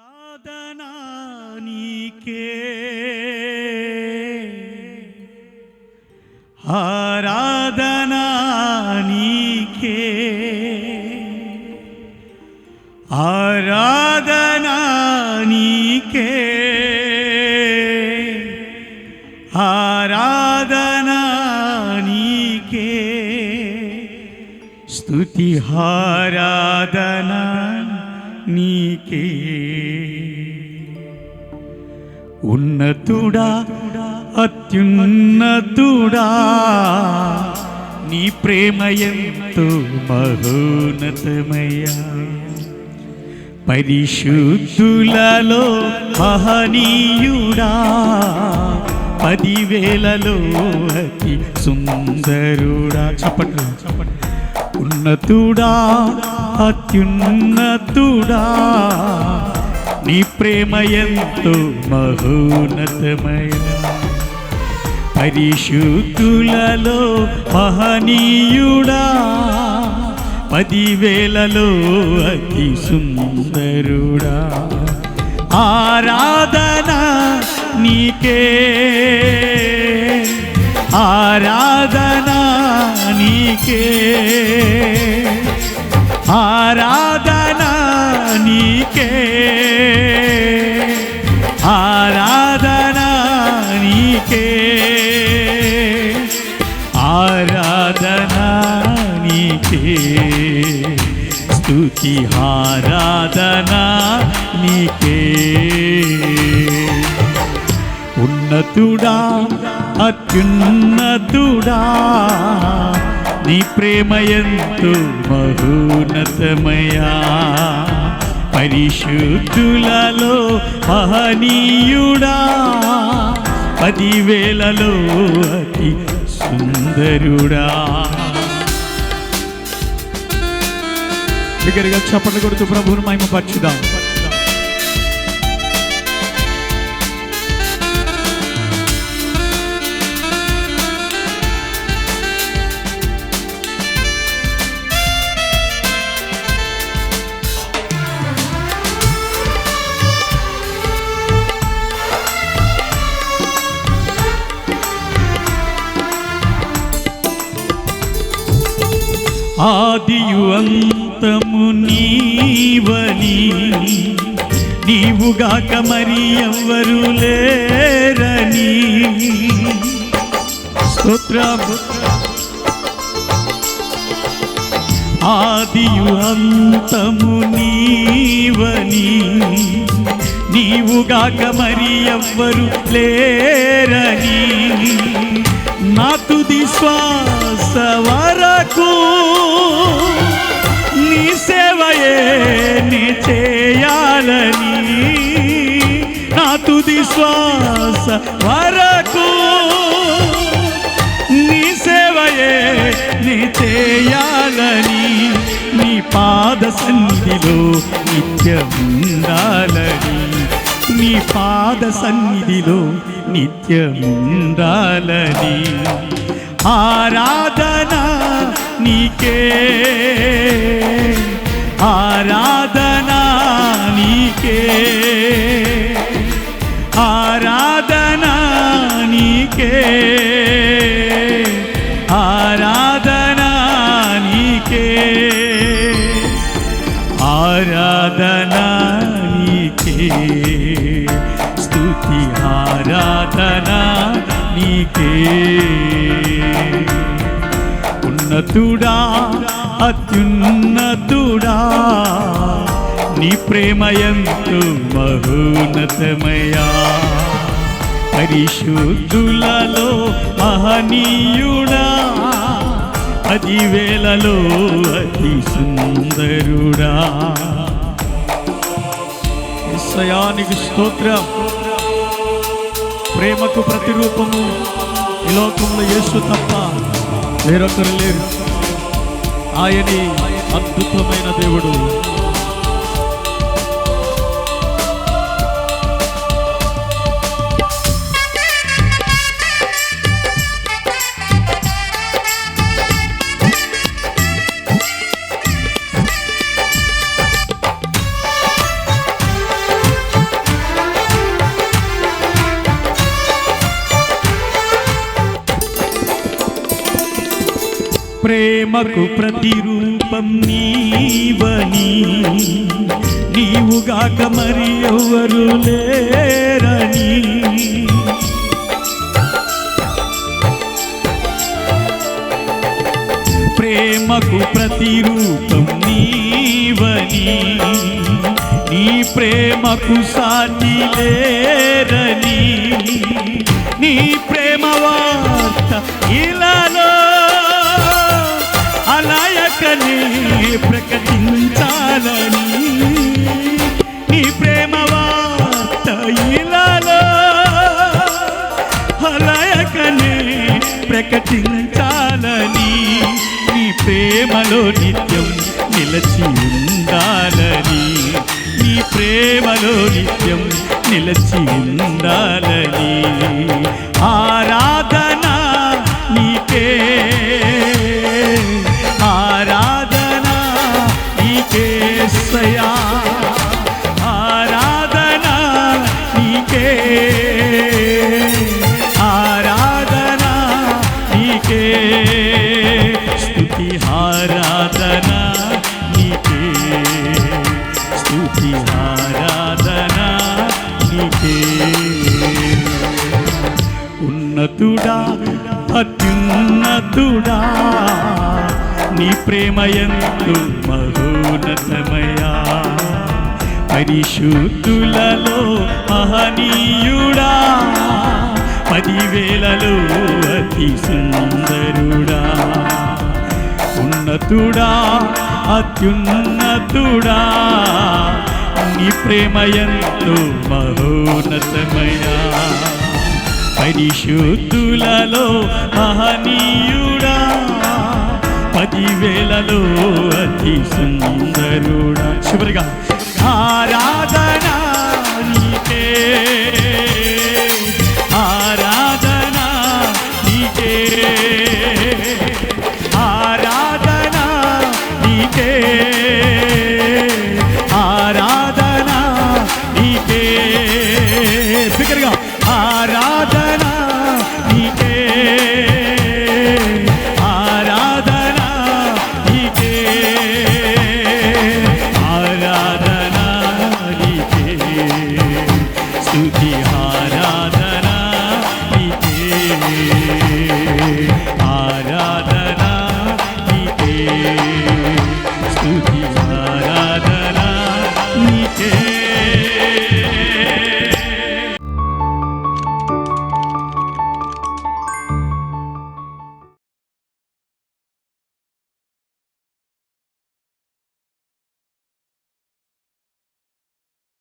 ఆరాధనా నీకే ఆరాధనా నీకే ఆరాధనా నీకే ఆరాధనా నీకే స్తుతి హారాధన నీకే. ఉన్నతుడా అత్యున్నతుడా నీ ప్రేమ ఎంతో మహోన్నతమయ్యా. పరిశుద్ధులలో మహనీయుడా పదివేలలో అతి సుందరుడా. చప్పట్లు చప్పట్లు. ఉన్నతుడా అత్యున్నతుడా నీ ప్రేమ ఎంతో మహోన్నతమైన. పరిశుద్ధులలో మహనీయుడా? పదివేలలో అతి సుందరుడా. ఆరాధన నీకే. ఆరాధన నీకే. ఆరాధన నీకే. ఆరాధన నీకే. ఆరాధన నీకే. స్తుతి ఆరాధన నీకే. ఉన్నతుడా అత్యున్నతుడా నీ ప్రేమ ఎంతో మహోన్నతమయా. పరిశుద్ధులలో మహనీయుడా. పదివేలలో అతి సుందరుడా. దగ్గరగా చప్పట్లు కొడుతూ ప్రభువును మేము పరచుదాం ఆదియు అంతము నీవని. నీవుగాక మరి ఎవ్వరు లేరని. స్తోత్రం. ఆదియు అంతము నీవని. నీవుగాక మరి ఎవ్వరు లేరని. నా తుది శ్వాస వరకు నీ సేవయే నీ చేయాలని. నా తుది శ్వాస వరకు నీ సేవయే నీ చేయాలని. నీ పాద సన్నిధిలో నిత్యం ఉండాలని. నీ పాద సన్నిధిలో నిత్యముండాలని ఆరాధన నీకే. ఆరాధన నీకే. ఆరాధన నీకే. ఆరాధన నీకే? ఉన్నతుడా అత్యున్నతుడా? నీ ప్రేమ మహోన్నతమయా పరిశుద్ధులలో మహనీయుడా అది వేలలో అతి సుందరుడా. నిశ్చయానికి స్తోత్రం. ప్రేమకు ప్రతిరూపము ఈ లోకంలో యేసు తప్ప వేరొకరు లేరు. ఆయనే అద్భుతమైన దేవుడు. ప్రేమకు ప్రతిరూపం నీవని నీవుగాక మరి ఎవరు లేరని. ప్రేమకు ప్రతిరూపం నీవని నీ ప్రేమకు సాటి లేరని. నీ ప్రేమ వార్త ఇలా ప్రకటించాలని నీ ప్రేమలో నిత్యం నిలచి ఉండాలని నీ ప్రేమలో నిత్యం నిలచి ఉండాలని. ఆరాధన నీకే ఆరాధన నీకే స్తుతి ఆరాధన నీకే. ఉన్నతుడా అత్యున్నతుడా నీ ప్రేమ ఎందు మహోన్నతమయా పరిశుద్ధులలో మహనీయుడా పదివేలలో అతి సుందరుడా. అత్యున్నతుడా అత్యున్నతుడా? నీ ప్రేమ ఎంతో మహోన్నతమయా పరిశుద్ధులలో మహనీయుడా పదివేలలో అతి సుందరుడా. చివరిగా